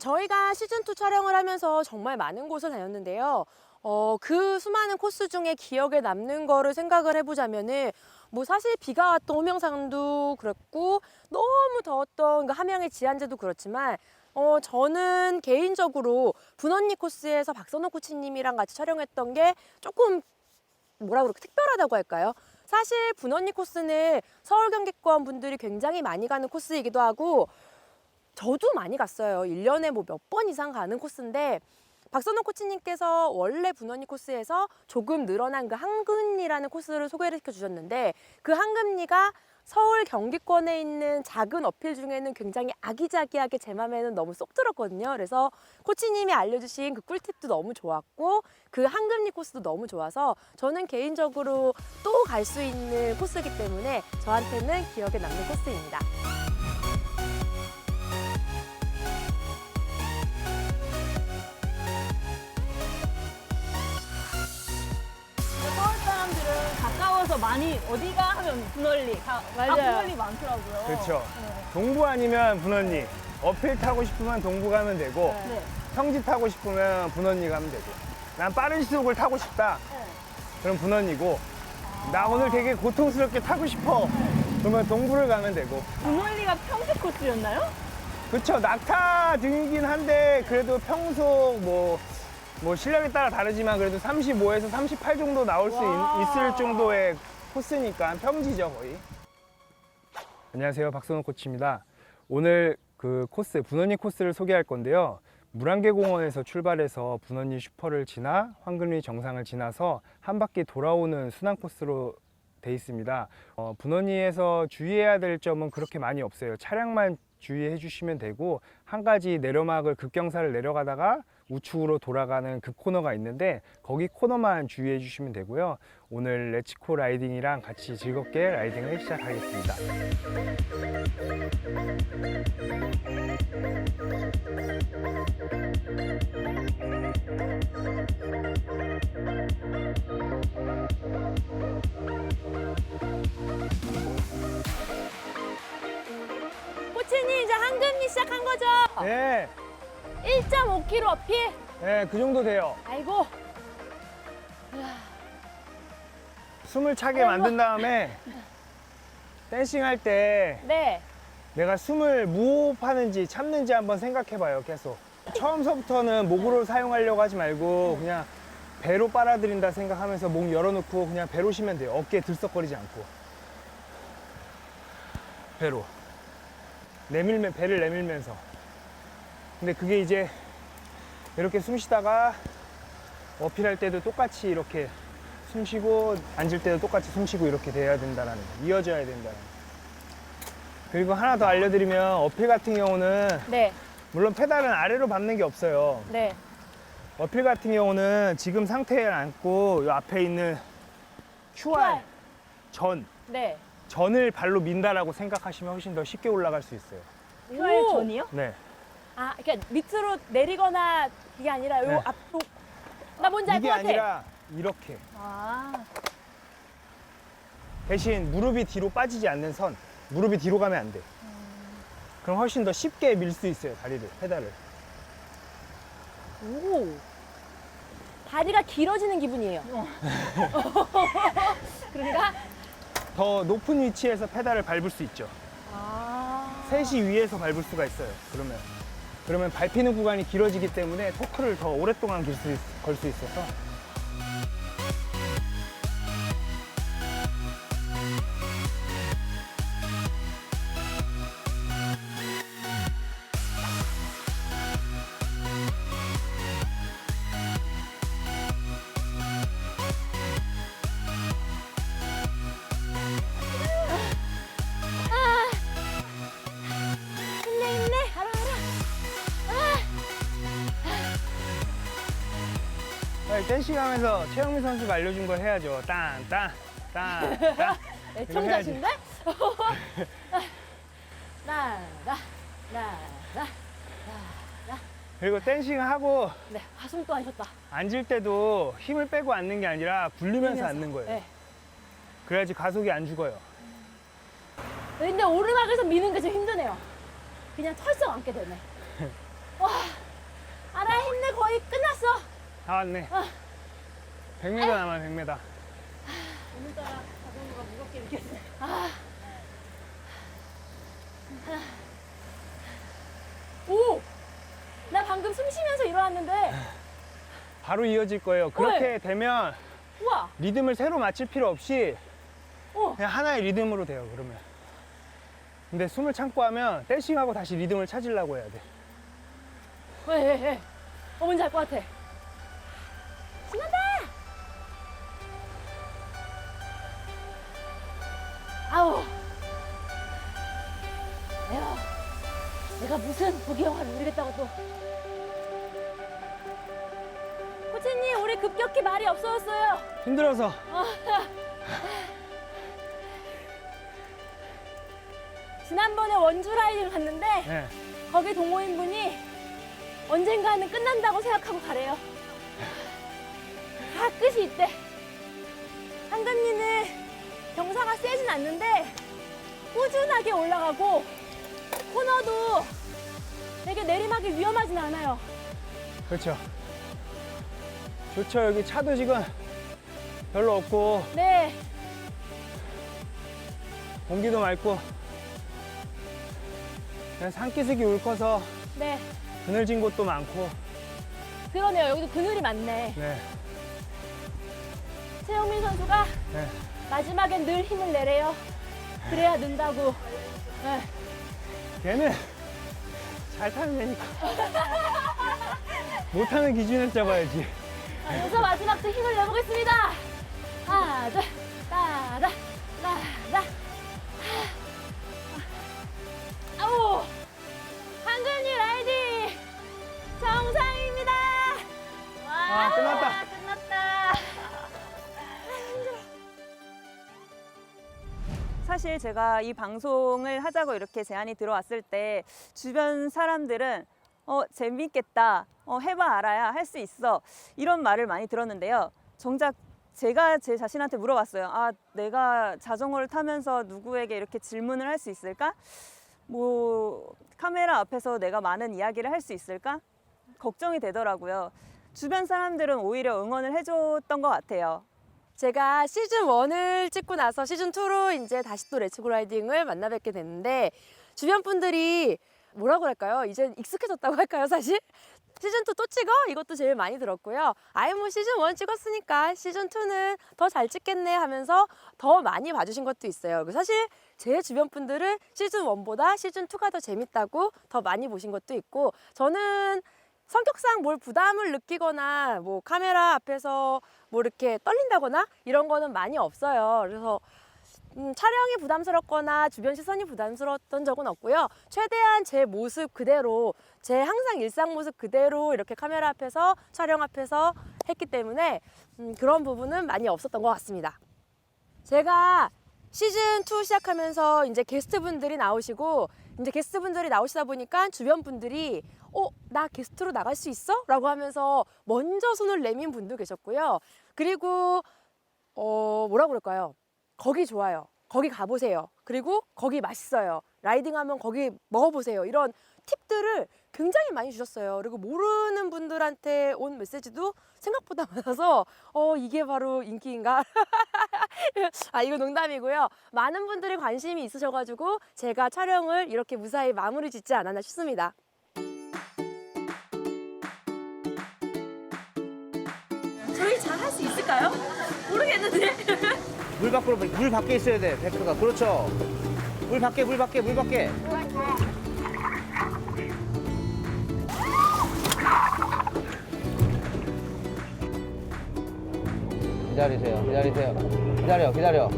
저희가 시즌2 촬영을 하면서 정말 많은 곳을 다녔는데요. 어, 그 수많은 코스 중에 기억에 남는 거를 생각을 해보자면은 뭐 사실 비가 왔던 호명산도 그렇고 너무 더웠던 그 함양의 지한제도 그렇지만 어, 저는 개인적으로 분언니 코스에서 박선호 코치님이랑 같이 촬영했던 게 조금 뭐라 그럴까 특별하다고 할까요? 사실 분언니 코스는 서울 경기권 분들이 굉장히 많이 가는 코스이기도 하고 저도 많이 갔어요. 1년에 뭐 몇 번 이상 가는 코스인데 박선호 코치님께서 원래 분원이 코스에서 조금 늘어난 그 한금리라는 코스를 소개를 시켜 주셨는데 그 한금리가 서울 경기권에 있는 작은 어필 중에는 굉장히 아기자기하게 제 맘에는 너무 쏙 들었거든요. 그래서 코치님이 알려주신 그 꿀팁도 너무 좋았고 그 한금리 코스도 너무 좋아서 저는 개인적으로 또 갈 수 있는 코스이기 때문에 저한테는 기억에 남는 코스입니다. 많이 어디가 하면 분월리 가, 맞아요. 아, 분월리 많더라고요. 그렇죠. 네. 동부 아니면 분원리. 어필 타고 싶으면 동부 가면 되고 네. 평지 타고 싶으면 분원리 가면 되고. 난 빠른 시속을 타고 싶다. 네. 그럼 분원이고 나 오늘 되게 고통스럽게 타고 싶어. 그러면 동부를 가면 되고. 분월리가 평지 코스였나요? 그쵸 낙타 등이긴 한데 그래도 평소 뭐, 뭐 실력에 따라 다르지만 그래도 35에서 38 정도 나올 수 와. 있, 을 정도의 코스니까 평지죠 거의 안녕하세요 박선호 코치입니다 오늘 그 코스 분원리 코스를 소개할 건데요 물안개 공원에서 출발해서 분원리 슈퍼를 지나 황금리 정상을 지나서 한 바퀴 돌아오는 순환 코스로 돼 있습니다. 어, 분원리에서 주의해야 될 점은 그렇게 많이 없어요. 차량만 주의해 주시면 되고 한 가지 내려막을 급경사를 내려가다가 우측으로 돌아가는 그 코너가 있는데 거기 코너만 주의해 주시면 되고요. 오늘 레츠코 라이딩이랑 같이 즐겁게 라이딩을 시작하겠습니다. 코치님 이제 한금리 시작한 거죠? 네, 1.5km 어필. 네, 그 정도 돼요. 아이고. 숨을 차게 만든 다음에 댄싱 할 때 네. 내가 숨을 무호흡하는지 참는지 한번 생각해 봐요, 계속. 처음서부터는 목으로 사용하려고 하지 말고 그냥 배로 빨아들인다 생각하면서 목 열어놓고 그냥 배로 쉬면 돼요. 어깨 들썩거리지 않고. 배로. 내밀면, 배를 내밀면서. 근데 그게 이제 이렇게 숨 쉬다가 어필할 때도 똑같이 이렇게 숨 쉬고 앉을 때도 똑같이 숨 쉬고 이렇게 돼야 된다는 거. 이어져야 된다는 거. 그리고 하나 더 알려드리면 어필 같은 경우는 네. 물론 페달은 아래로 밟는 게 없어요. 네. 어필 같은 경우는 지금 상태에 앉고 이 앞에 있는 QR QR. 전 네. 전을 발로 민다라고 생각하시면 훨씬 더 쉽게 올라갈 수 있어요. QR 오. 전이요? 네. 아, 그러니까 밑으로 내리거나 이게 아니라 요 네. 앞으로. 나 뭔지 알 것 이게 같아. 아니라 이렇게 아, 대신 무릎이 뒤로 빠지지 않는 선 무릎이 뒤로 가면 안 돼. 그럼 훨씬 더 쉽게 밀 수 있어요 다리를 페달을. 오. 다리가 길어지는 기분이에요. 어. 그런가? 더 높은 위치에서 페달을 밟을 수 있죠. 아. 셋이 위에서 밟을 수가 있어요. 그러면 그러면 밟히는 구간이 길어지기 때문에 토크를 더 오랫동안 걸 수 있어서 알아. 아니, 댄싱 하면서 최영민 선수가 알려준 걸 해야죠. 딴, 딴, 딴, 딴. 애청자신데? 나나 나 나 그리고 댄싱 하고 네 가슴 또 하셨다. 앉을 때도 힘을 빼고 앉는 게 아니라 굴리면서 굴리면서. 앉는 거예요. 네. 그래야지 가속이 안 죽어요. 근데 오르막에서 미는 게 좀 힘드네요. 그냥 털썩 앉게 되네. 와 다 왔네. 100m 남아 100m. 오늘따라 자전거가 무겁게 느껴지네. 오! 나 방금 숨 쉬면서 일어났는데 바로 이어질 거예요. 그렇게 되면 우와! 리듬을 새로 맞출 필요 없이 어. 그냥 하나의 리듬으로 돼요. 그러면. 근데 숨을 참고 하면 댄싱하고 다시 리듬을 찾으려고 해야 돼. 왜, 왜, 왜? 어, 뭔지 알 것 같아. 무슨 보기 영화를 누리겠다고 또. 코치님, 우리 급격히 말이 없어졌어요. 힘들어서 지난번에 원주 라이딩 갔는데, 네. 거기 동호인분이 언젠가는 끝난다고 생각하고 가래요. 다 끝이 있대. 한근이는 경사가 세진 않는데 꾸준하게 올라가고 코너도 되게 내리막이 위험하진 않아요. 그렇죠. 좋죠. 여기 차도 지금 별로 없고 네, 공기도 맑고 그냥 산기슭이 울커서 네. 그늘진 곳도 많고 그러네요. 여기도 그늘이 많네. 네. 최영민 선수가 네. 마지막엔 늘 힘을 내래요. 그래야 는다고. 네. 걔는 잘 타는 애니까 못하는 기준을 잡아야지. 그래서 마지막도 힘을 내보겠습니다. 하나, 둘, 따다, 따다. 아우, 한근이 라이딩 정상입니다. 와, 아. 끝났다. 사실 제가 이 방송을 하자고 이렇게 제안이 들어왔을 때 주변 사람들은 어, 재밌겠다. 어, 해봐 알아야 할 수 있어. 이런 말을 많이 들었는데요. 정작 제가 제 자신한테 물어봤어요. 아, 내가 자전거를 타면서 누구에게 이렇게 질문을 할 수 있을까? 뭐, 카메라 앞에서 내가 많은 이야기를 할 수 있을까? 걱정이 되더라고요. 주변 사람들은 오히려 응원을 해줬던 것 같아요. 제가 시즌 1을 찍고 나서 시즌 2로 이제 다시 또 레츠고 라이딩을 만나 뵙게 됐는데 주변 분들이 뭐라고 할까요? 이제 익숙해졌다고 할까요, 사실? 시즌 2또 찍어? 이것도 제일 많이 들었고요. 아예 뭐 시즌 1 찍었으니까 시즌 2는 더 잘 찍겠네 하면서 더 많이 봐주신 것도 있어요. 그 사실 제 주변 분들은 시즌 1보다 시즌 2가 더 재밌다고 더 많이 보신 것도 있고 저는 성격상 뭘 부담을 느끼거나 뭐 카메라 앞에서 뭐 이렇게 떨린다거나 이런 거는 많이 없어요. 그래서 음, 촬영이 부담스럽거나 주변 시선이 부담스러웠던 적은 없고요. 최대한 제 모습 그대로, 제 항상 일상 모습 그대로 이렇게 카메라 앞에서 촬영 앞에서 했기 때문에 음, 그런 부분은 많이 없었던 것 같습니다. 제가 시즌 2 시작하면서 이제 게스트분들이 나오시고 이제 게스트 분들이 나오시다 보니까 주변 분들이 어, 나 게스트로 나갈 수 있어? 라고 하면서 먼저 손을 내민 분도 계셨고요. 그리고 어, 뭐라 그럴까요? 거기 좋아요. 거기 가보세요. 그리고 거기 맛있어요. 라이딩하면 거기 먹어보세요. 이런 팁들을 굉장히 많이 주셨어요. 그리고 모르는 분들한테 온 메시지도 생각보다 많아서 어 이게 바로 인기인가? 아 이거 농담이고요. 많은 분들이 관심이 있으셔가지고 제가 촬영을 이렇게 무사히 마무리 짓지 않았나 싶습니다. 저희 잘 할 수 있을까요? 모르겠는데. 물 밖으로 물 밖에 있어야 돼 벡터가. 그렇죠? 물 밖에 물 밖에 물 밖에. 기다리세요 기다리세요. 기다려 기다려.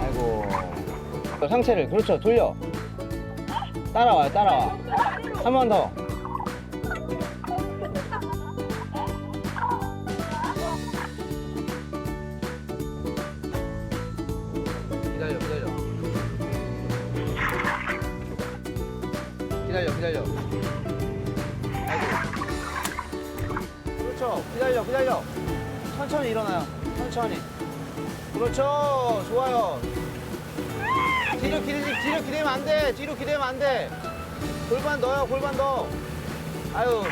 아이고. 저 상체를 그렇죠. 돌려. 따라와요 따라와. 한 번더 기다려. 그렇죠. 기다려 기다려. 천천히 일어나요. 천천히. 그렇죠. 좋아요. 뒤로 기대지 뒤로 기대면 안 돼. 뒤로 기대면 안 돼. 골반 넣어요 골반 넣어. 아유